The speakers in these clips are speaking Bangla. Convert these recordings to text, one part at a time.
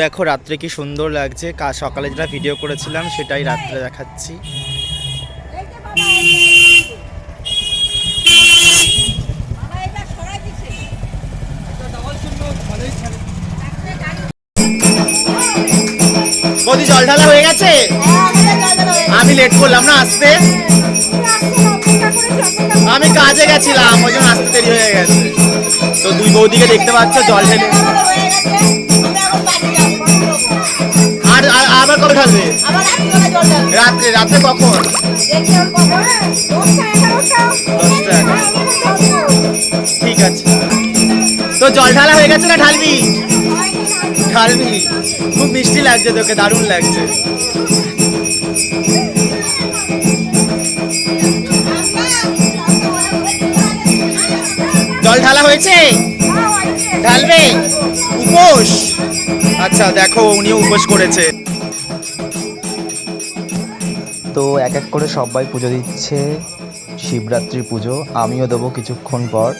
দেখো, রাত্রে কি সুন্দর লাগছে। সকালে যেটা ভিডিও করেছিলাম, সেটাই রাত্রে দেখাচ্ছি। বৌদি, জল ঢালা হয়ে গেছে? আমি লেট করলাম না আসতে? আমি কাজে গেছিলাম, ওই জন্য আসতে দেরি হয়ে গেছে। তো দুই বৌদিকে দেখতে পাচ্ছ, জল ঢেলে কবে ঢালবে। রাত্রে রাত্রে কখন? ঠিক আছে। তো জল ঢালা হয়ে গেছে না ঢালবি? ঢালবি। খুব মিষ্টি লাগছে তোকে দারুণ লাগছে। জল ঢালা হয়েছে। ঢালবে? উপোস? আচ্ছা দেখো উনিও উপোস করেছে। তো এক এক করে সবাই পুজো দিচ্ছে। শিবরাত্রি পুজো, আমিও দেবো কিছুক্ষণ পর।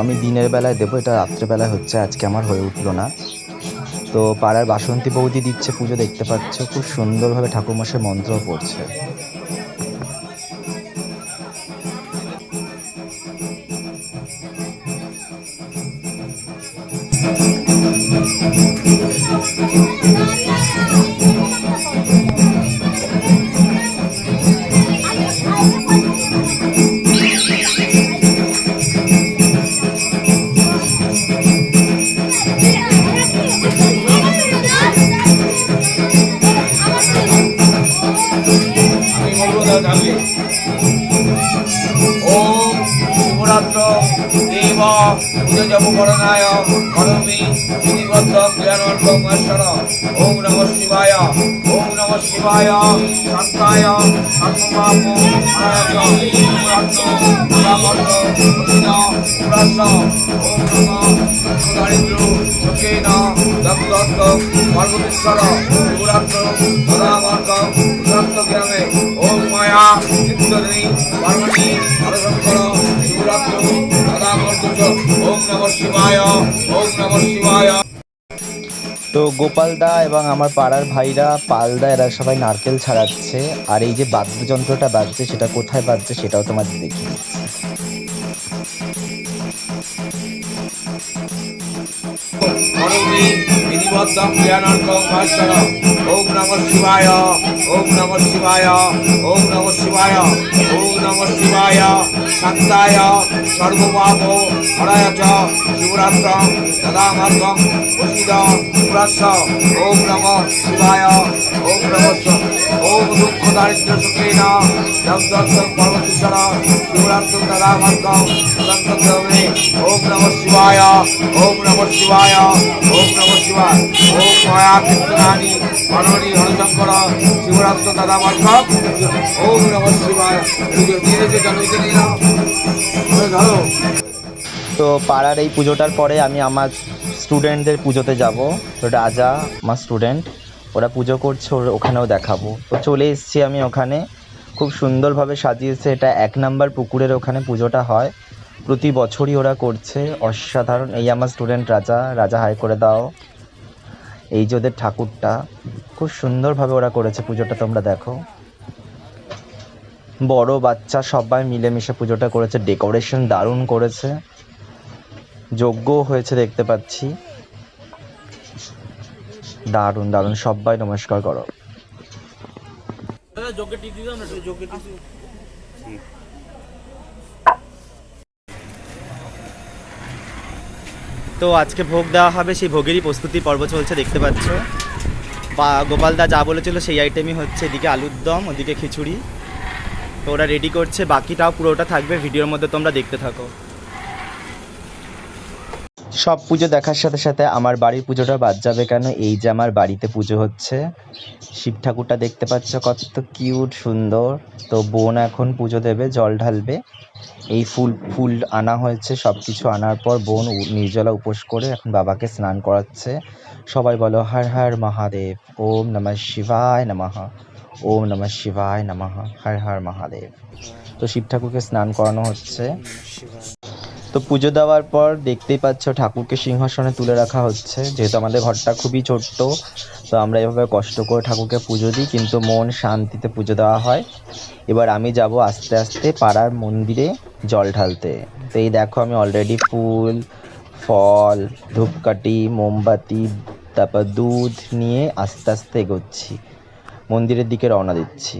আমি দিনের বেলায় দেবো, এটা রাত্রেবেলায় হচ্ছে, আজকে আমার হয়ে উঠল না। তো পাড়ার বাসন্তী বৌদি দিচ্ছে পুজো, দেখতে পাচ্ছ, খুব সুন্দরভাবে ঠাকুরমশাই মন্ত্র পড়ছে আমি ওম শিবরাত্র দেব পুজো যাব করণায় করমি বিধিবদ্ধ জ্ঞানর্ঘ মহেশ্বর। ওম নম শিবায়, ওম নম শিবায়, শান্তায় সর্বপাপ দারিদ্র দত্ত পার্বতীশ্বর সদামার্গ ওম নম শিবায় তো গোপালদা এবং আমার পাড়ার ভাইরা পালদা এরা সবাই নারকেল ছাড়াচ্ছে। আর এই যে বাদ্যযন্ত্রটা বাজছে, সেটা কোথায় বাজছে সেটাও তোমাদের দেখি করমি বিধিবদ্ধ জ্ঞানার্ঘ মহেশ্বর ওম নম শিবায়, ওম নম শিবায়, ওম নম শিবায়, ওম নম শিবায়। শান্তায়, সর্বপাপ, হরায় চ শিবরাত্র তদামার্গম প্রসিদ পুরাস ওম নম শিবায়, ওম নম ওম দুঃখ দারিদ্র সুখেন জগদত্ত পরমেশ্বর শিবরাত্র তদামার্গম সদন্তগ্রমে ওম নম শিবায়, ওম নম শিবায়। তো পাড়ার এই পুজোটার পরে আমি আমার স্টুডেন্টদের পুজোতে যাব। তো রাজা, আমার স্টুডেন্ট, ওরা পুজো করছে, ওর- ওখানেও দেখাবো। তো চলে এসেছি আমি ওখানে। খুব সুন্দরভাবে সাজিয়েছে। এটা এক নাম্বার পুকুরের ওখানে পুজোটা হয়। প্রতি বছরই ওরা করছে। অসাধারণ। এই আমার স্টুডেন্ট রাজা রাজা হাই করে দাও। এই যে ওদের ঠাকুরটা খুব সুন্দরভাবে ওরা করেছে পুজোটা তোমরা দেখো। বড় বাচ্চা সবাই মিলেমিশে পুজোটা করেছে ডেকোরেশন দারুণ করেছে। যজ্ঞ হয়েছে দেখতে পাচ্ছি। দারুণ দারুণ সবাই নমস্কার করো। তো আজকে ভোগ দেওয়া হবে, সেই ভোগেরই প্রস্তুতি পর্ব চলছে, দেখতে পাচ্ছ। বা গোপালদা যা বলেছিল সেই আইটেমই হচ্ছে এদিকে আলুর দম, ওদিকে খিচুড়ি। তো ওরা রেডি করছে, বাকিটাও পুরোটা থাকবে, ভিডিওর মধ্যে তোমরা দেখতে থাকো। সব পুজো দেখার সাথে সাথে আমার বাড়ির পুজোটা বাদ যাবে কেন? এই যে আমার বাড়িতে পুজো হচ্ছে। শিব ঠাকুরটা দেখতে পাচ্ছ কত কিউট সুন্দর। তো বোন এখন পুজো দেবে, জল ঢালবে। এই ফুল ফুল আনা হয়েছে সব কিছু আনার পর বোন নির্জলা উপোস করে এখন বাবাকে স্নান করাচ্ছে। সবাই বলো, হর হর মহাদেব, ওম নমঃ শিবায় নমঃ, ওম নমঃ শিবায় নমঃ, হর হর মহাদেব। তো শিব ঠাকুরকে স্নান করানো হচ্ছে। তো পুজো দেওয়ার পর দেখতেই পাচ্ছ ঠাকুরকে সিংহাসনে তুলে রাখা হচ্ছে। যেহেতু আমাদের ঘরটা খুবই ছোট্ট, তো আমরা এভাবে কষ্ট করে ঠাকুরকে পুজো দিই, কিন্তু মন শান্তিতে পুজো দেওয়া হয়। এবার আমি যাব আস্তে আস্তে পাড়ার মন্দিরে জল ঢালতে। তো এই দেখো আমি অলরেডি ফুল, ফল, ধূপকাঠি, মোমবাতি, তারপর দুধ নিয়ে আস্তে আস্তে এগোচ্ছি। মন্দিরের দিকে রওনা দিচ্ছি।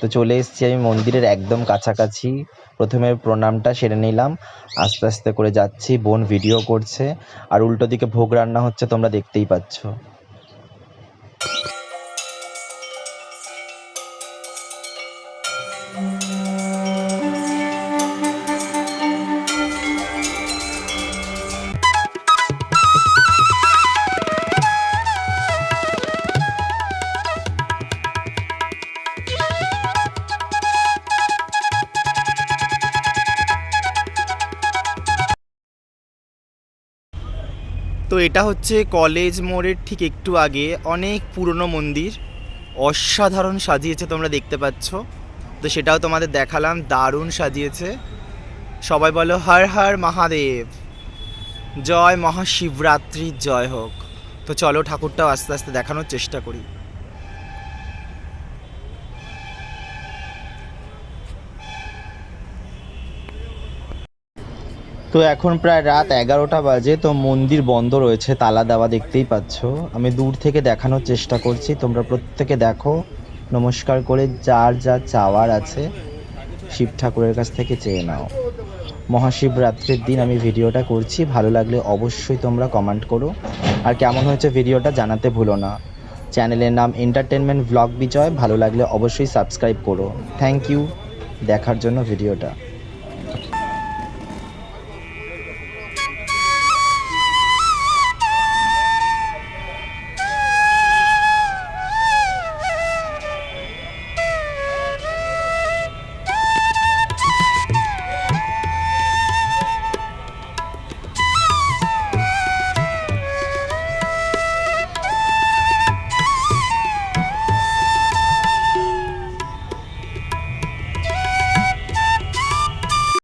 তো চলে এসেছি আমি মন্দিরের একদম কাছাকাছি। প্রথমে প্রণামটা সেরে নিলাম, আস্তে আস্তে করে যাচ্ছি, বোন ভিডিও করছে। আর উল্টো দিকে ভোগ রান্না হচ্ছে, তোমরা দেখতেই পাচ্ছ। তো এটা হচ্ছে কলেজ মোড়ের ঠিক একটু আগে অনেক পুরনো মন্দির। অসাধারণ সাজিয়েছে তোমরা দেখতে পাচ্ছ। তো সেটাও তোমাদের দেখালাম, দারুণ সাজিয়েছে। সবাই বলো, হর হর মহাদেব, জয় মহাশিবরাত্রির জয় হোক। তো চলো ঠাকুরটাও আস্তে আস্তে দেখানোর চেষ্টা করি। তো এখন প্রায় রাত এগারোটা বাজে, তো মন্দির বন্ধ রয়েছে, তালা দেওয়া দেখতেই পাচ্ছ। আমি দূর থেকে দেখানোর চেষ্টা করছি, তোমরা প্রত্যেকে দেখো। নমস্কার করে যার যা চাওয়ার আছে, শিব ঠাকুরের কাছ থেকে চেয়ে নাও। মহাশিবরাত্রির দিন আমি ভিডিওটা করছি, ভালো লাগলে অবশ্যই তোমরা কমেন্ট করো। আর কেমন হয়েছে ভিডিওটা জানাতে ভুলো না। চ্যানেলের নাম এন্টারটেনমেন্ট ভ্লগ বিজয় ভালো লাগলে অবশ্যই সাবস্ক্রাইব করো। থ্যাংক ইউ দেখার জন্য ভিডিওটা।